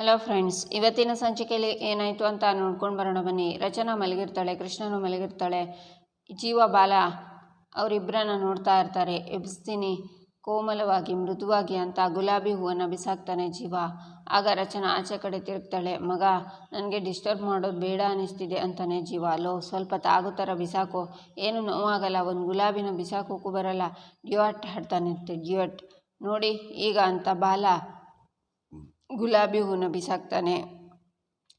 Hello friends ಇವತ್ತಿನ ಸಂಚಿಕೆಯಲ್ಲಿ ಏನಾಯಿತು ಅಂತ ನೋಡ್ಕೊಂಡು ಬರೋಣ ಬನ್ನಿ. ರಚನಾ ಮಲಗಿರ್ತಾಳೆ, ಕೃಷ್ಣನು ಮಲಗಿರ್ತಾಳೆ, ಜೀವ ಬಾಲ ಅವರಿಬ್ಬರನ್ನ ನೋಡ್ತಾ ಇರ್ತಾರೆ. ಎಬ್ಸ್ತೀನಿ ಕೋಮಲವಾಗಿ, ಮೃದುವಾಗಿ ಅಂತ ಗುಲಾಬಿ ಹೂವನ್ನು ಬಿಸಾಕ್ತಾನೆ ಜೀವ. ಆಗ ರಚನಾ ಆಚೆ ಕಡೆ ತಿರುಗ್ತಾಳೆ, ಮಗ, ನನಗೆ ಡಿಸ್ಟರ್ಬ್ ಮಾಡೋದು ಬೇಡ ಅನ್ನಿಸ್ತಿದೆ ಅಂತಾನೆ ಜೀವ. ಅಲೋ ಸ್ವಲ್ಪ ತಾಗೋ ಥರ ಬಿಸಾಕು. ಏನು ನೋವಾಗಲ್ಲ, ಒಂದು ಗುಲಾಬಿನ ಬಿಸಾಕೋಕ್ಕೂ ಬರಲ್ಲ. ಡ್ಯೂಯಟ್ ಹಾಡ್ತಾನೆ ಡ್ಯೂಯಟ್, ನೋಡಿ, ಈಗ ಅಂತ ಬಾಲ ಗುಲಾಬಿ ಹೂವನ್ನು ಬಿಸಾಕ್ತಾನೆ.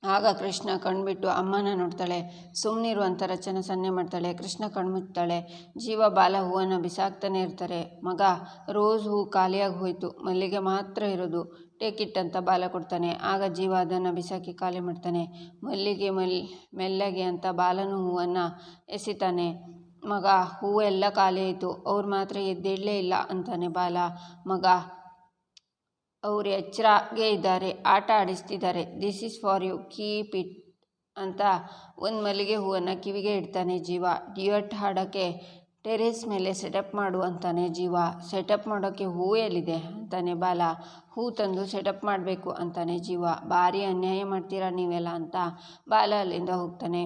ಆಗ ಕೃಷ್ಣ ಕಣ್ಬಿಟ್ಟು ಅಮ್ಮನ ನೋಡ್ತಾಳೆ. ಸುಮ್ಮನಿರುವಂಥ ರಚನೆ ಸನ್ನೆ ಮಾಡ್ತಾಳೆ. ಕೃಷ್ಣ ಕಣ್ಮುಚ್ತಾಳೆ. ಜೀವ ಬಾಲ ಹೂವನ್ನು ಬಿಸಾಕ್ತಾನೆ ಇರ್ತಾರೆ. ಮಗ, ರೋಸ್ ಹೂ ಖಾಲಿಯಾಗಿ ಹೋಯಿತು. ಮಲ್ಲಿಗೆ ಮಾತ್ರ ಇರೋದು. ಟೇಕ್ ಇಟ್ ಅಂತ ಬಾಲ ಕೊಡ್ತಾನೆ. ಆಗ ಜೀವ ಅದನ್ನು ಬಿಸಾಕಿ ಖಾಲಿ ಮಾಡ್ತಾನೆ. ಮಲ್ಲಿಗೆ ಮಲ್, ಮೆಲ್ಲಗೆ ಅಂತ ಬಾಲನು ಹೂವನ್ನು ಎಸಿತಾನೆ. ಮಗ, ಹೂವೆಲ್ಲ ಖಾಲಿ ಆಯಿತು. ಅವ್ರು ಮಾತ್ರ ಎದ್ದೇಳಲೇ ಇಲ್ಲ ಅಂತಾನೆ ಬಾಲ. ಮಗ ಅವರು ಎಚ್ಚರಾಗೇ ಇದ್ದಾರೆ, ಆಟ ಆಡಿಸ್ತಿದ್ದಾರೆ. This is for you keep it ಅಂತ ಒಂದು ಮಲ್ಲಿಗೆ ಹೂವನ್ನು ಕಿವಿಗೆ ಇಡ್ತಾನೆ ಜೀವ. ಡ್ಯೂಯಟ್ ಹಾಡೋಕ್ಕೆ ಟೆರೇಸ್ ಮೇಲೆ ಸೆಟಪ್ ಮಾಡು ಅಂತಾನೆ ಜೀವ. ಸೆಟಪ್ ಮಾಡೋಕ್ಕೆ ಹೂ ಎಲ್ಲಿದೆ? ಅಂತಾನೆ ಬಾಲ. ಹೂ ತಂದು ಸೆಟಪ್ ಮಾಡಬೇಕು ಅಂತಾನೆ ಜೀವ. ಭಾರಿ ಅನ್ಯಾಯ ಮಾಡ್ತೀರಾ ನೀವೆಲ್ಲ ಅಂತ ಬಾಲ ಅಲ್ಲಿಂದ ಹೋಗ್ತಾನೆ.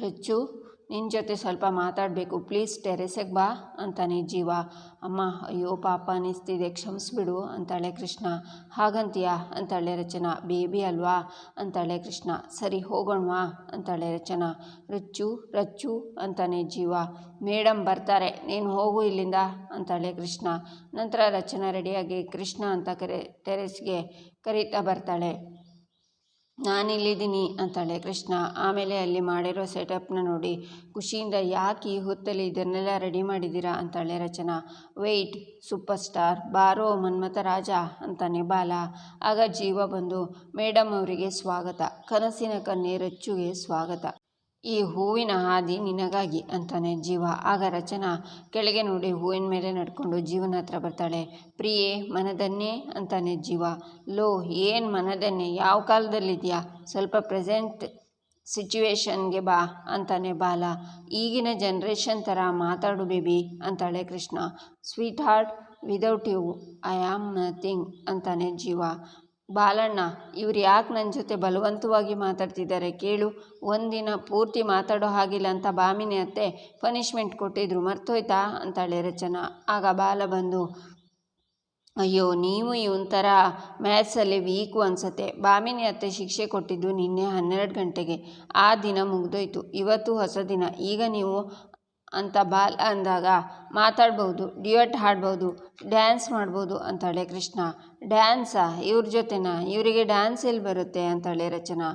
ರಚ್ಚು ನಿನ್ನ ಜೊತೆ ಸ್ವಲ್ಪ ಮಾತಾಡಬೇಕು. ಪ್ಲೀಸ್ ಟೆರೆಸಿಗೆ ಬಾ ಅಂತಾನೆ ಜೀವ. ಅಮ್ಮ, ಅಯ್ಯೋ, ಪಾಪ ಅನ್ನಿಸ್ತಿದೆ ಕ್ಷಮಿಸ್ಬಿಡು ಅಂತಾಳೆ ಕೃಷ್ಣ. ಹಾಗಂತೀಯಾ ಅಂತಾಳೆ ರಚನಾ. ಬೇಬಿ ಅಲ್ವಾ ಅಂತಾಳೆ ಕೃಷ್ಣ. ಸರಿ ಹೋಗೋಣವಾ ಅಂತಾಳೆ ರಚನಾ. ರಚ್ಚು ರಚ್ಚು ಅಂತಾನೆ ಜೀವ. ಮೇಡಮ್ ಬರ್ತಾರೆ. ನೀನು ಹೋಗು ಇಲ್ಲಿಂದ ಅಂತಾಳೆ ಕೃಷ್ಣ. ನಂತರ ರಚನಾ ರೆಡಿಯಾಗಿ ಕೃಷ್ಣ ಅಂತ ಕರೆ, ಟೆರೆಸ್ಗೆ ಕರೀತಾ ಬರ್ತಾಳೆ. ನಾನಿಲ್ಲಿದ್ದೀನಿ ಅಂತಾಳೆ ಕೃಷ್ಣ. ಆಮೇಲೆ ಅಲ್ಲಿ ಮಾಡಿರೋ ಸೆಟಪ್ನ ನೋಡಿ, ಖುಷಿಯಿಂದ ಯಾಕೆ ಈ ಹೊತ್ತಲ್ಲಿ ಇದನ್ನೆಲ್ಲ ರೆಡಿ ಮಾಡಿದ್ದೀರಾ ಅಂತಾಳೆ ರಚನಾ. ವೆಯ್ಟ್ ಸೂಪರ್ ಸ್ಟಾರ್ ಬಾರೋ ಮನ್ಮಥ ರಾಜ ಅಂತಾನೆ ಬಾಲ. ಆಗ ಜೀವ ಬಂದು ಮೇಡಮ್ ಅವರಿಗೆ ಸ್ವಾಗತ, ಕನಸಿನ ಕನ್ನೆ ರಚ್ಚುಗೆ ಸ್ವಾಗತ. ಈ ಹೂವಿನ ಹಾದಿ ನಿನಗಾಗಿ ಅಂತಾನೆ ಜೀವ. ಆಗ ರಚನಾ ಕೆಳಗೆ ನೋಡಿ ಹೂವಿನ ಮೇಲೆ ನಡ್ಕೊಂಡು ಜೀವನ ಹತ್ರ ಬರ್ತಾಳೆ. ಪ್ರಿಯೆ, ಮನದನ್ನೇ ಅಂತಾನೆ ಜೀವ. ಲೋ, ಏನು ಮನದನ್ನೇ? ಯಾವ ಕಾಲದಲ್ಲಿದೆಯಾ? ಸ್ವಲ್ಪ ಪ್ರೆಸೆಂಟ್ ಸಿಚುವೇಶನ್ಗೆ ಬಾ ಅಂತಾನೆ ಬಾಲ. ಈಗಿನ ಜನ್ರೇಷನ್ ಥರ ಮಾತಾಡು ಬೇಬಿ ಅಂತಾಳೆ Krishna. Sweetheart without you, I am nothing ಅಂತಾನೆ ಜೀವ. ಬಾಲಣ್ಣ, ಇವ್ರು ಯಾಕೆ ನನ್ನ ಜೊತೆ ಬಲವಂತವಾಗಿ ಮಾತಾಡ್ತಿದ್ದಾರೆ ಕೇಳು. ಒಂದಿನ ಪೂರ್ತಿ ಮಾತಾಡೋ ಹಾಗಿಲ್ಲ ಅಂತ ಬಾಮಿನಿ ಅತ್ತೆ ಪನಿಷ್ಮೆಂಟ್ ಕೊಟ್ಟಿದ್ರು, ಮರ್ತೋಯ್ತಾ? ಅಂತಾಳೆ ರಚನಾ. ಆಗ ಬಾಲ ಬಂದು, ಅಯ್ಯೋ, ನೀವು ಇವನ್ ಥರ ಮ್ಯಾಥ್ಸಲ್ಲಿ ವೀಕು ಅನ್ಸತ್ತೆ. ಬಾಮಿನಿ ಅತ್ತೆ ಶಿಕ್ಷೆ ಕೊಟ್ಟಿದ್ದು ನಿನ್ನೆ ಹನ್ನೆರಡು ಗಂಟೆಗೆ. ಆ ದಿನ ಮುಗ್ದೋಯ್ತು. ಇವತ್ತು ಹೊಸ ದಿನ. ಈಗ ನೀವು ಅಂತ ಬಾಲ ಅಂದಾಗ ಮಾತಾಡ್ಬೋದು, ಡ್ಯೂಯಟ್ ಹಾಡ್ಬೋದು, ಡ್ಯಾನ್ಸ್ ಮಾಡ್ಬೋದು ಅಂತಾಳೆ ಕೃಷ್ಣ. ಡ್ಯಾನ್ಸಾ? ಇವ್ರ ಜೊತೆನಾ? ಇವರಿಗೆ ಡ್ಯಾನ್ಸ್ ಎಲ್ಲಿ ಬರುತ್ತೆ ಅಂತಾಳೆ ರಚನಾ.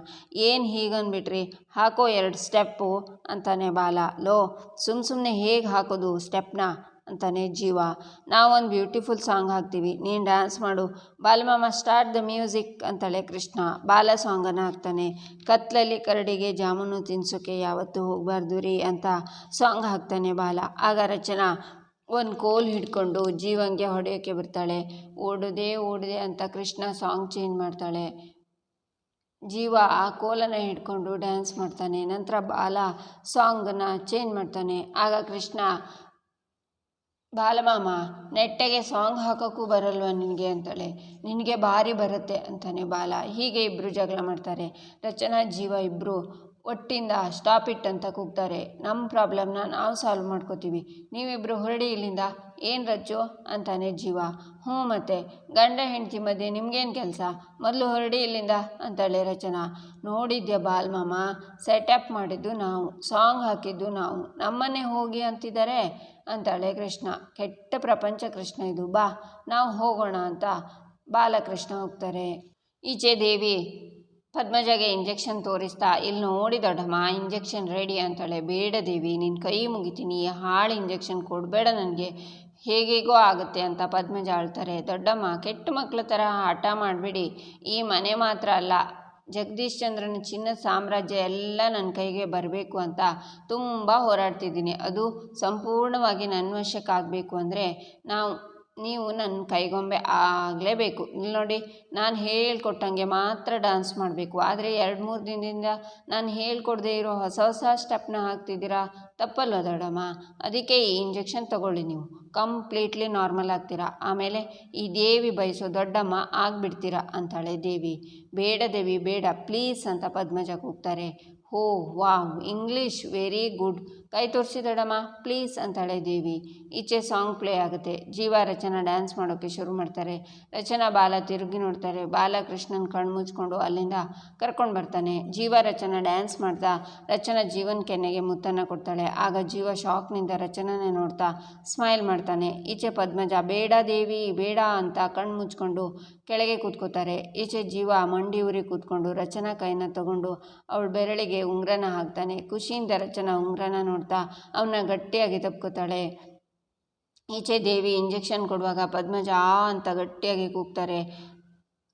ಏನು ಹೀಗನ್ಬಿಟ್ರಿ? ಹಾಕೋ ಎರಡು ಸ್ಟೆಪ್ಪು ಅಂತಾನೆ ಬಾಲ. ಲೋ ಸುಮ್ಮ ಸುಮ್ಮನೆ ಹೇಗೆ ಹಾಕೋದು ಸ್ಟೆಪ್ನ? ಅಂತಾನೆ ಜೀವ. ನಾವೊಂದು ಬ್ಯೂಟಿಫುಲ್ ಸಾಂಗ್ ಹಾಕ್ತೀವಿ. ನೀನು ಡ್ಯಾನ್ಸ್ ಮಾಡು. ಬಾಲಮಾಮ ಸ್ಟಾರ್ಟ್ ದ ಮ್ಯೂಸಿಕ್ ಅಂತಾಳೆ ಕೃಷ್ಣ. ಬಾಲ ಸಾಂಗನ್ನು ಹಾಕ್ತಾನೆ. ಕತ್ಲಲ್ಲಿ ಕರಡಿಗೆ ಜಾಮೂನು ತಿನ್ಸೋಕೆ ಯಾವತ್ತೂ ಹೋಗಬಾರ್ದು ರೀ ಅಂತ ಸಾಂಗ್ ಹಾಕ್ತಾನೆ ಬಾಲ. ಆಗ ರಚನಾ ಒಂದು ಕೋಲ್ ಹಿಡ್ಕೊಂಡು ಜೀವಂಗೆ ಹೊಡೆಯೋಕ್ಕೆ ಬರ್ತಾಳೆ. ಓಡದೆ ಓಡದೆ ಅಂತ ಕೃಷ್ಣ ಸಾಂಗ್ ಚೇಂಜ್ ಮಾಡ್ತಾಳೆ. ಜೀವ ಆ ಕೋಲನ್ನು ಹಿಡ್ಕೊಂಡು ಡ್ಯಾನ್ಸ್ ಮಾಡ್ತಾನೆ. ನಂತರ ಬಾಲ ಸಾಂಗನ್ನು ಚೇಂಜ್ ಮಾಡ್ತಾನೆ. ಆಗ ಕೃಷ್ಣ ಬಾಲಮಾಮ, ನೆಟ್ಟಗೆ ಸಾಂಗ್ ಹಾಕೋಕ್ಕೂ ಬರಲ್ವ ನಿನಗೆ ಅಂತಾಳೆ. ನಿನಗೆ ಭಾರಿ ಬರುತ್ತೆ ಅಂತಾನೆ ಬಾಲ. ಹೀಗೆ ಇಬ್ಬರು ಜಗಳ ಮಾಡ್ತಾರೆ. ರಚನಾ, ಜೀವ ಇಬ್ಬರು ಒಟ್ಟಿಂದ ಸ್ಟಾಪ್ ಇಟ್ ಅಂತ ಕೂಗ್ತಾರೆ. ನಮ್ಮ ಪ್ರಾಬ್ಲಮ್ನ ನಾವು ಸಾಲ್ವ್ ಮಾಡ್ಕೋತೀವಿ. ನೀವಿಬ್ಬರು ಹೊರಡಿ ಇಲ್ಲಿಂದ, ಏನು ರಜ್ಜು? ಅಂತಾನೆ ಜೀವ. ಹ್ಞೂ ಮತ್ತೆ. ಗಂಡ ಹೆಂಡತಿ ಮಧ್ಯೆ ನಿಮ್ಗೇನು ಕೆಲಸ? ಮೊದಲು ಹೊರಡಿ ಇಲ್ಲಿಂದ, ಅಂತಾಳೆ ರಚನಾ. ನೋಡಿದ್ಯಾ ಬಾಲ್ಮಾಮ ಸೆಟಪ್ ಮಾಡಿದ್ದು ನಾವು. ಸಾಂಗ್ ಹಾಕಿದ್ದು ನಾವು. ನಮ್ಮನ್ನೇ ಹೋಗಿ ಅಂತಿದ್ದಾರೆ ಅಂತಾಳೆ ಕೃಷ್ಣ. ಕೆಟ್ಟ ಪ್ರಪಂಚ ಕೃಷ್ಣ ಇದು. ಬಾ, ನಾವು ಹೋಗೋಣ ಅಂತ ಬಾಲಕೃಷ್ಣ ಹೋಗ್ತಾರೆ. ಈಚೆ ದೇವಿ ಪದ್ಮಜಗೆ ಇಂಜೆಕ್ಷನ್ ತೋರಿಸ್ತಾ, ಇಲ್ಲಿ ನೋಡಿ ದೊಡ್ಡಮ್ಮ ಇಂಜೆಕ್ಷನ್ ರೆಡಿ ಅಂತಾಳೆ, ಬೇಡ ದೇವಿ ನಿನ್ನ ಕೈ ಮುಗಿತೀನಿ ಹಾಳು ಇಂಜೆಕ್ಷನ್ ಕೊಡಬೇಡ ನನಗೆ, ಹೇಗೇಗೋ ಆಗುತ್ತೆ ಅಂತ ಪದ್ಮಜ ಆಳ್ತಾರೆ. ದೊಡ್ಡಮ್ಮ, ಕೆಟ್ಟ ಮಕ್ಕಳ ಥರ ಹಠ ಮಾಡಬೇಡಿ, ಈ ಮನೆ ಮಾತ್ರ ಅಲ್ಲ, ಜಗದೀಶ್ ಚಂದ್ರನ ಚಿನ್ನದ ಸಾಮ್ರಾಜ್ಯ ಎಲ್ಲ ನನ್ನ ಕೈಗೆ ಬರಬೇಕು ಅಂತ ತುಂಬ ಹೋರಾಡ್ತಿದ್ದೀನಿ. ಅದು ಸಂಪೂರ್ಣವಾಗಿ ನನ್ನ ವಶಕ್ಕಾಗಬೇಕು ಅಂದರೆ, ನಾವು ನೀವು ನನ್ನ ಕೈಗೊಂಬೆ ಆಗಲೇಬೇಕು. ಇಲ್ಲಿ ನೋಡಿ, ನಾನು ಹೇಳ್ಕೊಟ್ಟಂಗೆ ಮಾತ್ರ ಡ್ಯಾನ್ಸ್ ಮಾಡಬೇಕು. ಆದರೆ ಎರಡು ಮೂರು ದಿನದಿಂದ ನಾನು ಹೇಳ್ಕೊಡದೇ ಇರೋ ಹೊಸ ಹೊಸ ಸ್ಟೆಪ್ನ ಹಾಕ್ತಿದ್ದೀರಾ? ತಪ್ಪಲ್ಲ ದೊಡ್ಡಮ್ಮ? ಅದಕ್ಕೆ ಈ ಇಂಜೆಕ್ಷನ್ ತಗೊಳ್ಳಿ ನೀವು. ಕಂಪ್ಲೀಟ್ಲಿ ನಾರ್ಮಲ್ ಆಗ್ತೀರಾ. ಆಮೇಲೆ ಈ ದೇವಿ ಬಯಸೋ ದೊಡ್ಡಮ್ಮ ಆಗಿಬಿಡ್ತೀರಾ ಅಂತಾಳೆ ದೇವಿ. ಬೇಡ ದೇವಿ, ಬೇಡ. ಪ್ಲೀಸ್ ಅಂತ ಪದ್ಮಜ ಕೂಗ್ತಾರೆ. ಹೋ ವಾವ್. ಇಂಗ್ಲೀಷ್ ವೆರಿ ಗುಡ್ ಕೈ ತೋರಿಸಿದಡಮ್ಮ, ಪ್ಲೀಸ್ ಅಂತಾಳೆ ದೇವಿ ಈಚೆ ಸಾಂಗ್ ಪ್ಲೇ ಆಗುತ್ತೆ. ಜೀವ ರಚನಾ ಡ್ಯಾನ್ಸ್ ಮಾಡೋಕ್ಕೆ ಶುರು ಮಾಡ್ತಾರೆ. ರಚನಾ ಬಾಲ ತಿರುಗಿ ನೋಡ್ತಾರೆ. ಬಾಲ ಕೃಷ್ಣನ್ ಕಣ್ಣು ಮುಚ್ಕೊಂಡು ಅಲ್ಲಿಂದ ಕರ್ಕೊಂಡು ಬರ್ತಾನೆ. ಜೀವ ರಚನಾ ಡ್ಯಾನ್ಸ್ ಮಾಡ್ತಾ ರಚನಾ ಜೀವನ್ ಕೆನ್ನೆಗೆ ಮುತ್ತನ್ನು ಕೊಡ್ತಾಳೆ. ಆಗ ಜೀವ ಶಾಕ್ನಿಂದ ರಚನಾನೇ ನೋಡ್ತಾ ಸ್ಮೈಲ್ ಮಾಡ್ತಾನೆ. ಈಚೆ ಪದ್ಮಜ, ಬೇಡ ದೇವಿ, ಬೇಡ ಅಂತ ಕಣ್ಣು ಮುಚ್ಕೊಂಡು ಕೆಳಗೆ ಕೂತ್ಕೋತಾರೆ. ಈಚೆ ಜೀವ ಮಂಡಿ ಉರಿ ಕೂತ್ಕೊಂಡು ರಚನಾ ಕೈನ ತಗೊಂಡು ಅವಳ ಬೆರಳಿಗೆ ಉಂಗ್ರನ ಹಾಕ್ತಾನೆ. ಖುಷಿಯಿಂದ ರಚನಾ ಉಂಗ್ರನ ನೋಡ್ತಾ ಅವನ್ನ ಗಟ್ಟಿಯಾಗಿ ತಪ್ಕೋತಾಳೆ ಈಚೆ ದೇವಿ ಇಂಜೆಕ್ಷನ್ ಕೊಡುವಾಗ ಪದ್ಮಜ ಅಂತ ಗಟ್ಟಿಯಾಗಿ ಕೂಗ್ತಾರೆ.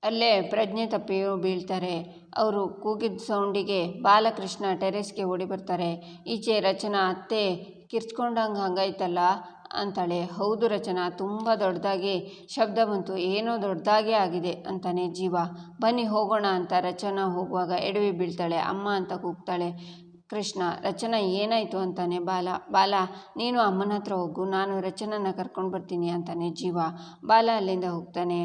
ಅಲ್ಲೇ ಪ್ರಜ್ಞೆ ತಪ್ಪಿಯೂ ಬೀಳ್ತಾರೆ. ಅವರು ಕೂಗಿದ ಸೌಂಡಿಗೆ ಬಾಲಕೃಷ್ಣ ಟೆರೆಸ್ಗೆ ಓಡಿ ಬರ್ತಾರೆ. ಈಚೆ ರಚನಾ ಅತ್ತೆ ಕಿರ್ಚ್ಕೊಂಡಂಗೆ ಹಂಗಾಯ್ತಲ್ಲ ಅಂತಾಳೆ. ಹೌದು ರಚನಾ, ತುಂಬ ದೊಡ್ಡದಾಗಿ ಶಬ್ದ ಬಂತು. ಏನೋ ದೊಡ್ಡದಾಗೆ ಆಗಿದೆ ಅಂತಾನೆ ಜೀವ. ಬನ್ನಿ ಹೋಗೋಣ ಅಂತ ರಚನಾ ಹೋಗುವಾಗ ಎಡವಿ ಬೀಳ್ತಾಳೆ. ಅಮ್ಮ ಅಂತ ಕೂಗ್ತಾಳೆ. ಕೃಷ್ಣ, ರಚನ, ಏನಾಯಿತು ಅಂತಾನೆ, ಬಾಲ ಬಾಲ, ನೀನು ಅಮ್ಮನ ಹತ್ರ ಹೋಗು, ನಾನು ರಚನನ ಕರ್ಕೊಂಡು ಬರ್ತೀನಿ ಅಂತಾನೆ ಜೀವ. ಬಾಲ ಅಲ್ಲಿಂದ ಹೋಗ್ತಾನೆ.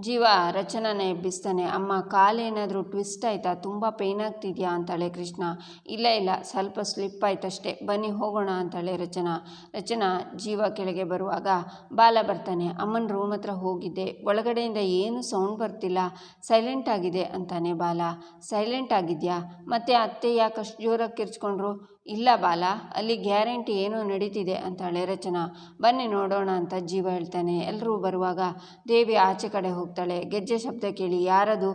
ಜೀವ, ರಚನಾನ ಎಬ್ಬಿಸ್ತಾನೆ ಅಮ್ಮ ಕಾಲೇನಾದರೂ ಟ್ವಿಸ್ಟ್ ಆಯಿತಾ? ತುಂಬ ಪೇಯ್ನ್ ಆಗ್ತಿದೆಯಾ? ಅಂತಾಳೆ ಕೃಷ್ಣ. ಇಲ್ಲ ಇಲ್ಲ, ಸ್ವಲ್ಪ ಸ್ಲಿಪ್ ಆಯ್ತಷ್ಟೇ. ಬನ್ನಿ, ಹೋಗೋಣ ಅಂತಾಳೆ ರಚನಾ. ರಚನಾ, ಜೀವ ಕೆಳಗೆ ಬರುವಾಗ ಬಾಲ ಬರ್ತಾನೆ. ಅಮ್ಮನ ರೂಮ್ ಹತ್ರ ಹೋಗಿದ್ದೆ. ಒಳಗಡೆಯಿಂದ ಏನು ಸೌಂಡ್ ಬರ್ತಿಲ್ಲ. ಸೈಲೆಂಟ್ ಆಗಿದೆ ಅಂತಾನೆ ಬಾಲ. ಸೈಲೆಂಟ್ ಆಗಿದೆಯಾ? ಮತ್ತೆ ಅತ್ತೆ ಯಾಕಷ್ಟು ಜೋರಾಗಿ ಕಿರ್ಚ್ಕೊಂಡ್ರು? ಇಲ್ಲ ಬಾಲ, ಅಲ್ಲಿ ಗ್ಯಾರಂಟಿ ಏನೋ ನಡೀತಿದೆ ಅಂತಾಳೆ ರಚನಾ. ಬನ್ನಿ ನೋಡೋಣ ಅಂತ ಜೀವ ಹೇಳ್ತಾನೆ. ಎಲ್ಲರೂ ಬರುವಾಗ ದೇವಿ ಆಚೆ ಕಡೆ ಹೋಗ್ತಾಳೆ. ಗೆಜ್ಜೆ ಶಬ್ದ ಕೇಳಿ ಯಾರದು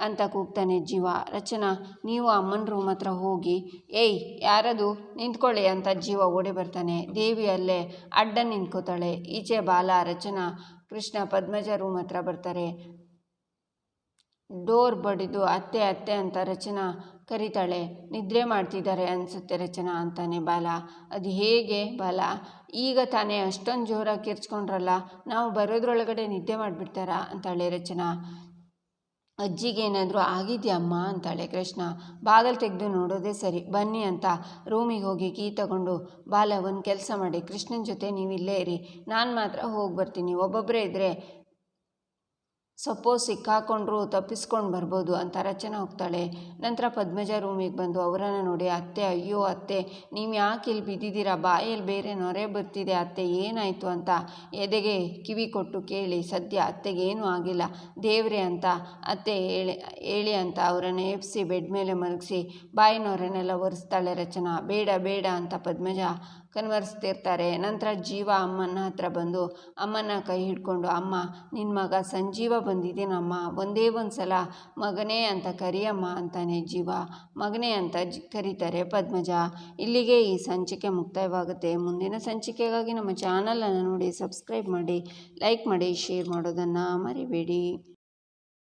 ಅಂತ ಕೂಗ್ತಾನೆ ಜೀವ. ರಚನಾ, ನೀವು ಅಮ್ಮನ ರೂಮ್ ಹತ್ರ ಹೋಗಿ, ಏಯ್, ಯಾರದು? ನಿಂತ್ಕೊಳ್ಳಿ ಅಂತ ಜೀವ ಓಡಿ ಬರ್ತಾನೆ. ದೇವಿ ಅಲ್ಲೇ ಅಡ್ಡ ನಿಂತ್ಕೋತಾಳೆ. ಈಚೆ ಬಾಲ, ರಚನಾ, ಕೃಷ್ಣ, ಪದ್ಮಜ ರೂಮ್ ಹತ್ರ ಬರ್ತಾರೆ. ಡೋರ್ ಬಡಿದು ಅತ್ತೆ ಅತ್ತೆ ಅಂತ ರಚನಾ ಕರೀತಾಳೆ. ನಿದ್ರೆ ಮಾಡ್ತಿದ್ದಾರೆ ಅನಿಸುತ್ತೆ ರಚನಾ ಅಂತಾನೆ ಬಾಲ. ಅದು ಹೇಗೆ ಬಾಲ? ಈಗ ತಾನೇ ಅಷ್ಟೊಂದು ಜೋರಾಗಿ ಕಿರ್ಚ್ಕೊಂಡ್ರಲ್ಲ, ನಾವು ಬರೋದ್ರೊಳಗಡೆ ನಿದ್ದೆ ಮಾಡಿಬಿಡ್ತಾರಾ ಅಂತಾಳೆ ರಚನಾ. ಅಜ್ಜಿಗೆ ಏನಾದರೂ ಆಗಿದೆಯಾ ಅಮ್ಮ? ಅಂತಾಳೆ ಕೃಷ್ಣ. ಬಾಗಲ್ ತೆಗೆದು ನೋಡೋದೇ ಸರಿ. ಬನ್ನಿ ಅಂತ ರೂಮಿಗೆ ಹೋಗಿ ಕೀ ತಗೊಂಡು, ಬಾಲ ಒಂದು ಕೆಲಸ ಮಾಡಿ, ಕೃಷ್ಣನ ಜೊತೆ ನೀವು ಇಲ್ಲೇ ಇರಿ. ನಾನು ಮಾತ್ರ ಹೋಗಿ ಬರ್ತೀನಿ. ಒಬ್ಬೊಬ್ಬರೇ ಇದ್ದರೆ ಸಪೋಸ್ ಸಿಕ್ಕಾಕೊಂಡ್ರು ತಪ್ಪಿಸ್ಕೊಂಡು ಬರ್ಬೋದು ಅಂತ ರಚನೆ ಹೋಗ್ತಾಳೆ. ನಂತರ ಪದ್ಮಜ ರೂಮಿಗೆ ಬಂದು ಅವರನ್ನು ನೋಡಿ, ಅತ್ತೆ, ಅಯ್ಯೋ ಅತ್ತೆ, ನೀವು ಯಾಕೆ ಇಲ್ಲಿ ಬಿದ್ದಿದ್ದೀರಾ? ಬಾಯಲ್ಲಿ ಬೇರೆ ನೊರೆ ಬರ್ತಿದೆ ಅತ್ತೆ, ಏನಾಯಿತು ಅಂತ ಎದೆಗೆ ಕಿವಿ ಕೊಟ್ಟು ಕೇಳಿ, ಸದ್ಯ ಅತ್ತೆಗೆ ಏನೂ ಆಗಿಲ್ಲ, ದೇವ್ರೆ ಅಂತ ಅತ್ತೆ ಹೇಳಿ ಹೇಳಿ ಅಂತ ಅವರನ್ನು ಎಪ್ಸಿ ಬೆಡ್ ಮೇಲೆ ಮಲಗಿಸಿ ಬಾಯಿ ಒರೆಸ್ತಾಳೆ ರಚನಾ. ಬೇಡ ಬೇಡ ಅಂತ ಪದ್ಮಜ ಕನ್ವರ್ಸ್ತಿರ್ತಾರೆ ನಂತರ ಜೀವ ಅಮ್ಮನ ಹತ್ರ ಬಂದು ಅಮ್ಮನ ಕೈ ಹಿಡ್ಕೊಂಡು, ಅಮ್ಮ ನಿನ್ನ ಮಗ ಸಂಜೀವ ಬಂದಿದ್ದೀನಮ್ಮ. ಒಂದೇ ಒಂದು ಸಲ ಮಗನೇ ಅಂತ ಕರಿಯಮ್ಮ ಅಂತಾನೆ ಜೀವ. ಮಗನೇ ಅಂತ ಜಿ, ಕರೀತಾರೆ ಪದ್ಮಜ. ಇಲ್ಲಿಗೆ ಈ ಸಂಚಿಕೆ ಮುಕ್ತಾಯವಾಗುತ್ತೆ. ಮುಂದಿನ ಸಂಚಿಕೆಗಾಗಿ ನಮ್ಮ ಚಾನಲನ್ನು ನೋಡಿ, ಸಬ್ಸ್ಕ್ರೈಬ್ ಮಾಡಿ, ಲೈಕ್ ಮಾಡಿ, ಶೇರ್ ಮಾಡೋದನ್ನು ಮರಿಬೇಡಿ.